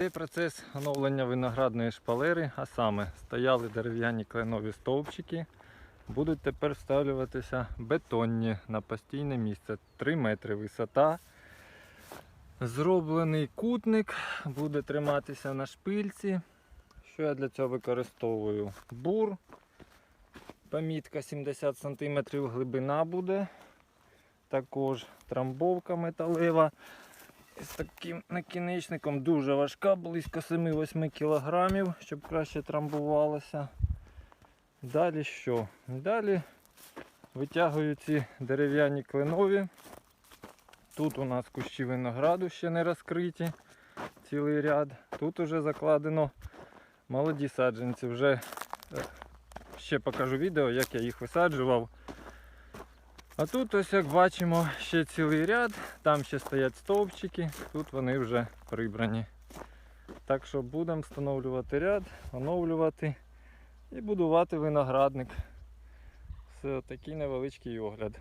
Цей процес оновлення виноградної шпалери, а саме стояли дерев'яні кленові стовпчики, будуть тепер вставлюватися бетонні на постійне місце. 3 метри висота. Зроблений кутник буде триматися на шпильці. Що я для цього використовую? Бур. Помітка 70 см глибина буде. Також трамбовка металева з таким накінечником дуже важка, близько 7-8 кг, щоб краще трамбувалося. Далі що? Далі витягую ці дерев'яні кленові. Тут у нас кущі винограду ще не розкриті, цілий ряд. Тут уже закладено молоді саджанці. Вже е, ще покажу відео, як я їх висаджував. А тут ось як бачимо ще цілий ряд, там ще стоять стовпчики, тут вони вже прибрані. Так що будемо встановлювати ряд, оновлювати і будувати виноградник. Все, такий невеличкий огляд.